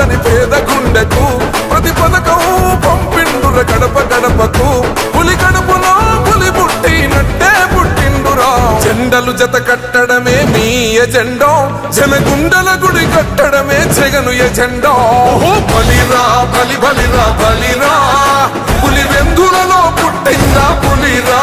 కాదని పేద గుండెకు ప్రతి పథకం పంపిండుర గడప గడపకు. పులి గడపలో పులి పుట్టినట్టే పుట్టిండురా. జెండలు జత కట్టడమే మీ ఎజెండో. జనగుండల గుడి కట్టడమే జగను ఎజెండో. బలిరా బలి బలిరా బలిరా. పులి వెందులలో పుట్టిందా పులిరా?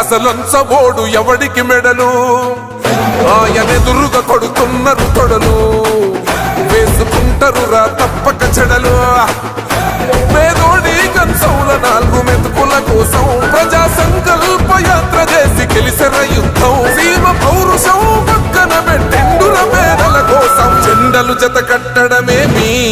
అసలొంచబోడు ఎవడికి మెడలు? ఆయనెదురుగా కొడుతున్నారు తొడలు వేసుకుంటారు రా తప్పక చెడలు. పేదోడి కంచౌల నాలుగు మెతుకుల కోసం ప్రజా సంకల్ప యాత్ర చేసి గెలిసిన యుద్ధం. సీమ పౌరుషం పక్కన పెట్టిండుల పేదల కోసం. చెండలు జత కట్టడమే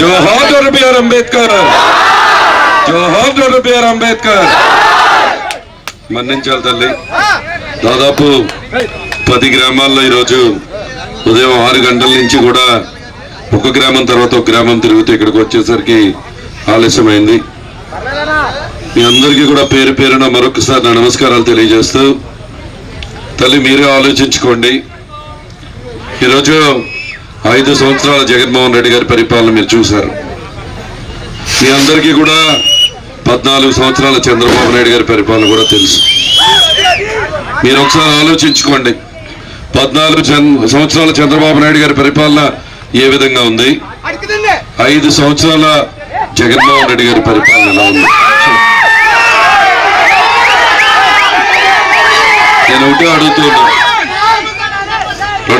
జోహార్ డాక్టర్ బిఆర్ అంబేద్కర్. జోహార్ డాక్టర్ బిఆర్ అంబేద్కర్. మన్నించాలి తల్లి. దాదాపు పది గ్రామాల్లో ఈరోజు ఉదయం ఆరు గంటల నుంచి కూడా ఒక గ్రామం తర్వాత ఒక గ్రామం తిరుగుతూ ఇక్కడికి వచ్చేసరికి ఆలస్యమైంది. మీ అందరికీ కూడా పేరు పేరున మరొకసారి నా నమస్కారాలు తెలియజేస్తూ తల్లి మీరే ఆలోచించుకోండి. ఈరోజు ఐదు సంవత్సరాల జగన్మోహన్ రెడ్డి గారి పరిపాలన మీరు చూశారు. మీ అందరికీ కూడా పద్నాలుగు సంవత్సరాల చంద్రబాబు నాయుడు గారి పరిపాలన కూడా తెలుసు. మీరు ఒకసారి ఆలోచించుకోండి. పద్నాలుగు సంవత్సరాల చంద్రబాబు నాయుడు గారి పరిపాలన ఏ విధంగా ఉంది? ఐదు సంవత్సరాల జగన్మోహన్ రెడ్డి గారి పరిపాలన ఎలా ఉంది? నేను ఒకటే అడుగుతున్నాను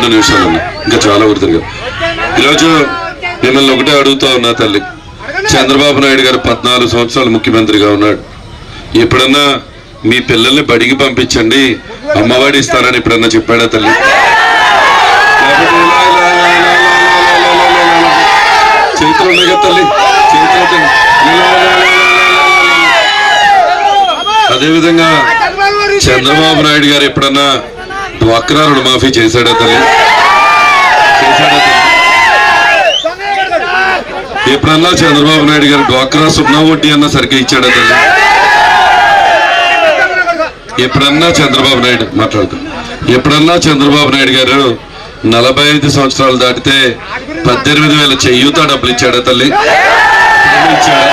రెండు నిమిషాలు ఇంకా చాలా గుర్తుగా ఈరోజు మిమ్మల్ని ఒకటే అడుగుతా ఉన్నా తల్లి చంద్రబాబు నాయుడు గారు పద్నాలుగు సంవత్సరాలు ముఖ్యమంత్రిగా ఉన్నాడు ఎప్పుడన్నా మీ పిల్లల్ని బడికి పంపించండి అమ్మవాడి ఇస్తానని ఎప్పుడన్నా చెప్పాడా తల్లి అదేవిధంగా చంద్రబాబు నాయుడు గారు ఎప్పుడన్నా డ్వాక్రా రుణమాఫీ చేశాడా తల్లి? చేశాడా తల్లి? ఎప్పుడన్నా చంద్రబాబు నాయుడు గారు డ్వాక్రా సున్నా వడ్డీ అన్న సరిగ్గా ఇచ్చాడా తల్లి? ఎప్పుడన్నా చంద్రబాబు నాయుడు మాట్లాడుతూ ఎప్పుడన్నా చంద్రబాబు నాయుడు గారు నలభై ఐదు సంవత్సరాలు దాటితే పద్దెనిమిది వేల చెయ్యూత డబ్బులు ఇచ్చాడా తల్లి? ఎప్పుడన్నా ఇచ్చాడా?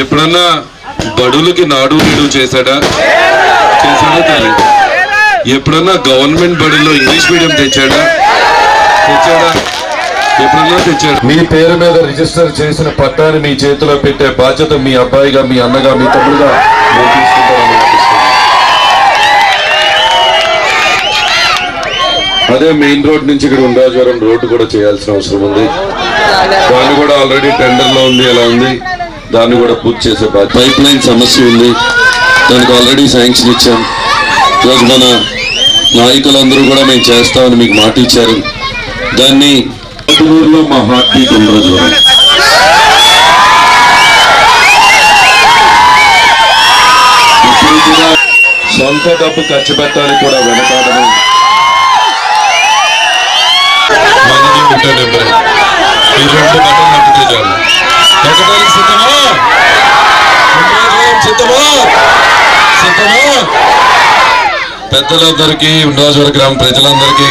ఎప్పుడన్నా బడులకి నాడు నేడు చేశాడా? చేశాడా తల్లి? ఎప్పుడన్నా గవర్నమెంట్ బడిలో ఇంగ్లీష్ మీడియం తెచ్చాడా? తెచ్చాడా? ఎప్పుడన్నా తెచ్చాడు? మీ పేరు మీద రిజిస్టర్ చేసిన పట్టాన్ని మీ చేతిలో పెట్టే బాధ్యత మీ అబ్బాయిగా మీ అన్నగా మీ తమ్ముడుగా నేను అదే మెయిన్ రోడ్ నుంచి ఇక్కడ ఉండాజ్వరం రోడ్డు కూడా చేయాల్సిన అవసరం ఉంది. దాన్ని కూడా ఆల్రెడీ టెండర్లో ఉంది ఎలా ఉంది? దాన్ని కూడా పూర్తి చేసే పైప్ లైన్ సమస్య ఉంది. దానికి ఆల్రెడీ శాంక్షన్ ఇచ్చాం. ఈరోజు మన నాయకులందరూ కూడా మేము చేస్తామని మీకు మాట ఇచ్చారు. దాన్ని ఊర్లో మా హార్ట్ బీట్ ఉండదు కూడా సొంత డబ్బు ఖర్చు పెట్టడానికి కూడా వెనకాడము మనది ఒకటే ఈ రెండు చాలు ఎక్కడానికి సిద్ధమా? సిద్ధమా? సిద్ధమా? పెద్దలందరికీ ఉండ్రాజవరం గ్రామ ప్రజలందరికీ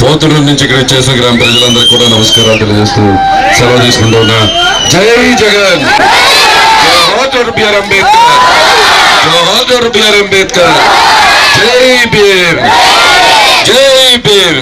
పోతుడు నుంచి ఇక్కడ చేసిన గ్రామ ప్రజలందరికీ కూడా నమస్కారాలు తెలియజేస్తూ సెలవు తీసుకుంటున్నా జై జగన్! జోహార్ బిఆర్ అంబేద్కర్! జోహార్ బిఆర్ అంబేద్కర్! జై భీమ్! జై భీమ్!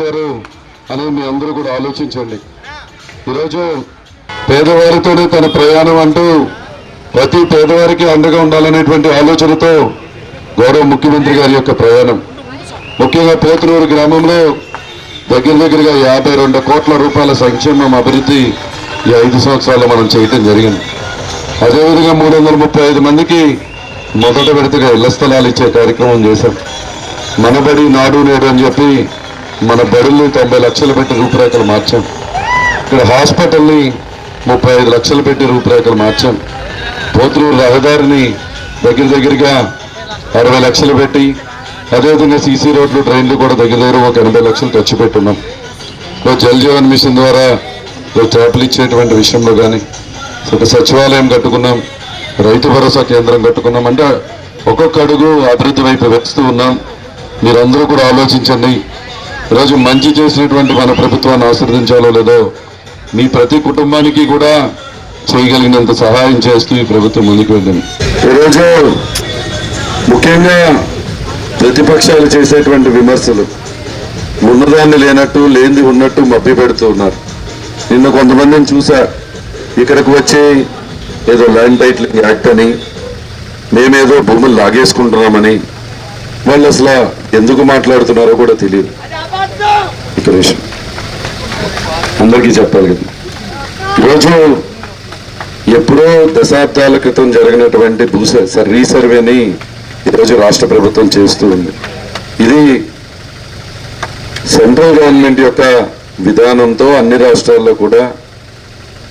చేయూత అనేది మీ అందరూ కూడా ఆలోచించండి. ఈరోజు పేదవారితోనే తన ప్రయాణం అంటూ ప్రతి పేదవారికి అండగా ఉండాలనేటువంటి ఆలోచనతో గౌరవ ముఖ్యమంత్రి గారి యొక్క ప్రయాణం. ముఖ్యంగా పోతునూరు గ్రామంలో దగ్గర దగ్గరగా యాభై రెండు కోట్ల రూపాయల సంక్షేమం అభివృద్ధి ఈ ఐదు సంవత్సరాల్లో మనం చేయటం జరిగింది. అదేవిధంగా మూడు వందల ముప్పై ఐదు మందికి మొదట విడతగా ఇళ్ళ స్థలాలు ఇచ్చే కార్యక్రమం చేశాం. మనబడి నాడు నేడు అని చెప్పి మన బడుల్ని తొంభై లక్షలు పెట్టి రూపురేఖలు మార్చాం. ఇక్కడ హాస్పిటల్ని ముప్పై ఐదు లక్షలు పెట్టి రూపురేఖలు మార్చాం. పోతులూరు రహదారిని దగ్గర దగ్గరగా అరవై లక్షలు పెట్టి అదేవిధంగా సీసీ రోడ్లు ట్రైన్లు కూడా దగ్గర దగ్గర ఒక ఎనభై లక్షలు ఖర్చు పెట్టున్నాం. ఓ జల్ జీవన్ మిషన్ ద్వారా ఇప్పుడు ట్యాపులు ఇచ్చేటువంటి విషయంలో కానీ ఒక సచివాలయం కట్టుకున్నాం రైతు భరోసా కేంద్రం కట్టుకున్నాం. అంటే ఒక్కొక్క అడుగు అభివృద్ధి వైపు వేస్తూ ఉన్నాం. మీరందరూ కూడా ఆలోచించండి. ఈరోజు మంచి చేసినటువంటి మన ప్రభుత్వాన్ని ఆశీర్వదించాలో లేదో మీ ప్రతి కుటుంబానికి కూడా చేయగలిగినంత సహాయం చేస్తూ ఈ ప్రభుత్వం ముందుకు వెళ్ళింది ఈరోజు ముఖ్యంగా ప్రతిపక్షాలు చేసేటువంటి విమర్శలు ఉన్నదాన్ని లేనట్టు లేనిది ఉన్నట్టు మభ్య పెడుతూ ఉన్నారు. నిన్న కొంతమందిని చూసా. ఇక్కడికి వచ్చి ఏదో ల్యాండ్ టైటిలింగ్ యాక్ట్ అని మేమేదో భూములు లాగేసుకుంటున్నామని వాళ్ళు అసలు ఎందుకు మాట్లాడుతున్నారో కూడా తెలియదు. ఇక్కడ అందరికీ చెప్పాలి కదా. ఈరోజు ఎప్పుడో దశాబ్దాల క్రితం జరిగినటువంటి భూ స- రీసర్వేని ఈరోజు రాష్ట్ర ప్రభుత్వం చేస్తూ ఉంది. ఇది సెంట్రల్ గవర్నమెంట్ యొక్క విధానంతో అన్ని రాష్ట్రాల్లో కూడా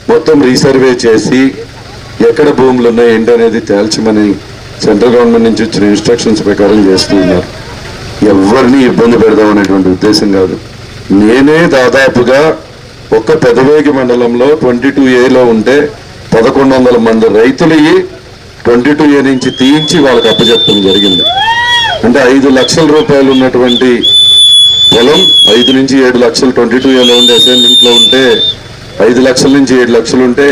మొత్తం రీసర్వే చేసి ఎక్కడ భూములు ఉన్నాయి ఏంటి అనేది తేల్చమని సెంట్రల్ గవర్నమెంట్ నుంచి వచ్చిన ఇన్స్ట్రక్షన్స్ ప్రకారం చేస్తూ ఉన్నారు. ఎవరిని ఇబ్బంది పెడదాం అనేటువంటి ఉద్దేశం కాదు. నేనే దాదాపుగా ఒక్క పెదవేగి మండలంలో ట్వంటీ టూ ఏలో ఉంటే పదకొండు వందల మంది రైతులు ట్వంటీ టూ ఏ నుంచి తీయించి వాళ్ళకి అప్పచెప్పడం జరిగింది. అంటే ఐదు లక్షల రూపాయలు ఉన్నటువంటి పొలం ఐదు నుంచి ఏడు లక్షలు ట్వంటీ టూ ఏలో ఉండే అసైన్మెంట్లో ఉంటే ఐదు లక్షల నుంచి ఏడు లక్షలు ఉంటే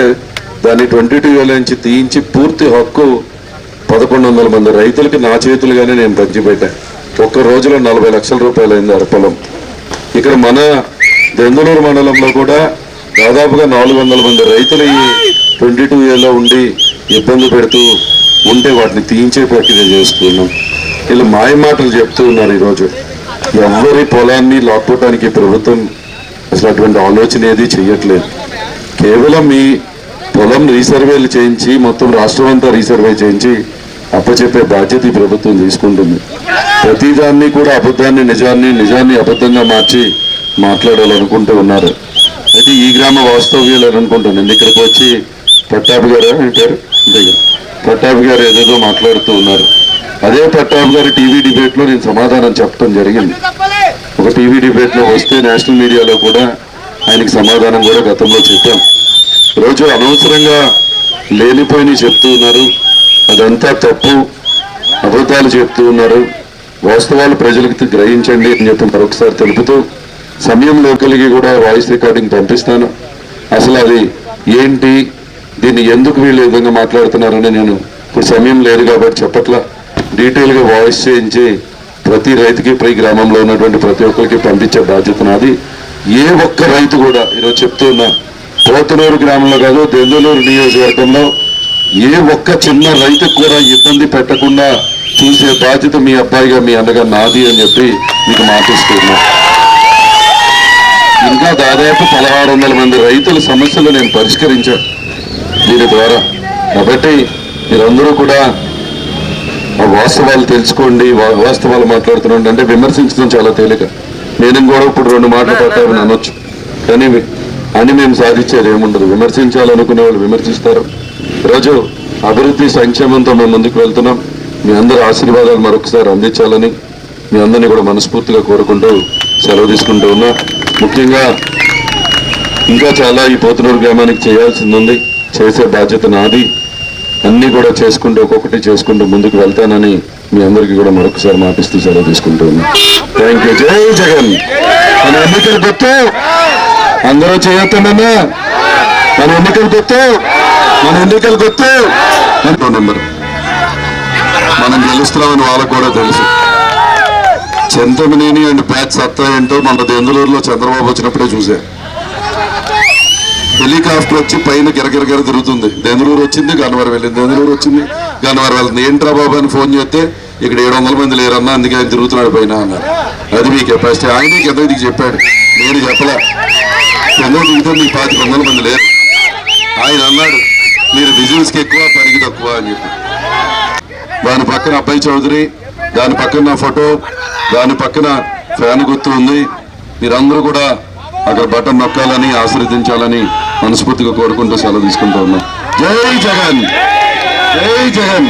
దాన్ని ట్వంటీ టూ ఏలో నుంచి తీయించి పూర్తి హక్కు పదకొండు వందల మంది రైతులకి నా చేతులుగానే నేను పంచిపెట్టాను ఒక్క రోజులో నలభై లక్షల రూపాయలు అయింది ఆ పొలం. ఇక్కడ మన బెంగళూరు మండలంలో కూడా దాదాపుగా నాలుగు వందల మంది రైతులు ఈ ట్వంటీ టూ ఇయర్లో ఉండి ఇబ్బంది పెడుతూ ఉంటే వాటిని తీయించే ప్రక్రియ చేస్తున్నాం. వీళ్ళు మాయ మాటలు చెప్తూ ఉన్నారు ఈరోజు. ఎవరి పొలాన్ని లాక్కోవడానికి ప్రభుత్వం అసలు అటువంటి ఆలోచన ఏది చేయట్లేదు కేవలం మీ పొలం రీసర్వేలు చేయించి మొత్తం రాష్ట్రం అంతా రీసర్వే చేయించి అప్పచెప్పే బాధ్యత ఈ ప్రభుత్వం తీసుకుంటుంది. ప్రతిదాన్ని కూడా అబద్ధాన్ని నిజాన్ని నిజాన్ని అబద్ధంగా మార్చి మాట్లాడాలనుకుంటూ ఉన్నారు. అయితే ఈ గ్రామ వాస్తవ్యాలు అని ఇక్కడికి వచ్చి పట్టాభి గారు అంటారు అంతే కదా పట్టాభి గారు ఏదేదో మాట్లాడుతూ ఉన్నారు. అదే పట్టాభి గారు టీవీ డిబేట్లో నేను సమాధానం చెప్పడం జరిగింది. ఒక టీవీ డిబేట్లో వస్తే నేషనల్ మీడియాలో కూడా ఆయనకి సమాధానం కూడా గతంలో చెప్పాం. రోజు అనవసరంగా లేనిపోయిన చెప్తూ ఉన్నారు. అదంతా తప్పు. అబద్ధాలు చెప్తూ ఉన్నారు. వాస్తవాలు ప్రజలకు గ్రహించండి అని చెప్పి మరొకసారి తెలుపుతూ సమయం లోకలికి కూడా వాయిస్ రికార్డింగ్ పంపిస్తాను. అసలు అది ఏంటి? దీన్ని ఎందుకు వీళ్ళు విధంగా మాట్లాడుతున్నారని నేను ఇప్పుడు సమయం లేదు కాబట్టి చెప్పట్లా. డీటెయిల్గా వాయిస్ చేయించి ప్రతి రైతుకి ప్రతి గ్రామంలో ఉన్నటువంటి ప్రతి ఒక్కరికి పంపించే బాధ్యత నాది. ఏ ఒక్క రైతు కూడా ఈరోజు చెప్తూ ఉన్నా పోతనూరు గ్రామంలో కాదు దెందులూరు నియోజకవర్గంలో ఏ ఒక్క చిన్న రైతుకు కూడా ఇబ్బంది పెట్టకుండా చూసే బాధ్యత మీ అబ్బాయిగా మీ అన్నగా నాది అని చెప్పి మీకు మాటిస్తున్నా. ఇంకా దాదాపు పదహారు వందల మంది రైతుల సమస్యలు నేను పరిష్కరించాను దీని ద్వారా. కాబట్టి మీరందరూ కూడా ఆ వాస్తవాలు తెలుసుకోండి వాస్తవాలు మాట్లాడుతున్నాండి అంటే విమర్శించడం చాలా తేలిక. నేను కూడా ఇప్పుడు రెండు మాటలు పట్టామని అనొచ్చు. కానీ అని మేము సాధించేది ఏముండదు. విమర్శించాలనుకునే వాళ్ళు విమర్శిస్తారు. ఈరోజు అభివృద్ధి సంక్షేమంతో మేము ముందుకు వెళ్తున్నాం. మీ అందరి ఆశీర్వాదాలు మరొకసారి అందించాలని మీ అందరినీ కూడా మనస్ఫూర్తిగా కోరుకుంటూ సెలవు తీసుకుంటూ ఉన్నా. ముఖ్యంగా ఇంకా చాలా ఈ పోతునూరు గ్రామానికి చేయాల్సింది ఉంది చేసే బాధ్యత నాది. అన్నీ కూడా చేసుకుంటూ ఒక్కొక్కటి చేసుకుంటూ ముందుకు వెళ్తానని మీ అందరికీ కూడా మరొకసారి మాటిస్తూ సెలవు తీసుకుంటూ ఉన్నా. థ్యాంక్ యూ జై జగన్. మన ఎన్నికలు గుర్తు అందరూ చేయొద్దన్నా మన ఎన్నికలు గుర్తు మన ఎన్నికలు గుర్తు నెంబర్. మనం గెలుస్తున్నామని వాళ్ళకు కూడా తెలుసు. చంద్రమనేని అండ్ బ్యాచ్ సత్తా ఏంటో మన దెందులూరులో చంద్రబాబు వచ్చినప్పుడే చూసా. హెలికాప్టర్ వచ్చి పైన గిరగిరగిర తిరుగుతుంది. దెందులూరు వచ్చింది గన్నవరం వెళ్ళింది. దెందులూరు వచ్చింది గన్నవరం వెళ్తుంది ఏంట్రా బాబు అని ఫోన్ చేస్తే ఇక్కడ ఏడు వందల మంది లేరన్నా అందుకే ఆయన తిరుగుతున్నాడు పైన అన్నారు. అది మీ కెపాసిటీ ఆయనే కింద దిగి చెప్పాడు. నేను చెప్పలే. కింద దిగితే మీకు పాతిక వందల మంది లేరు. ఆయన అన్నాడు మీరు విజిల్స్కి ఎక్కువ పనికి తక్కువ అని చెప్పి. దాని పక్కన అబ్బాయి చౌదరి దాని పక్కన నా ఫోటో దాని పక్కన ఫ్యాన్ గుర్తు ఉంది. మీరందరూ కూడా అక్కడ బటన్ నొక్కాలని ఆశీర్వదించాలని మనస్ఫూర్తిగా కోరుకుంటూ సెలవు తీసుకుంటూ ఉన్నాం. జై జగన్! జై జగన్!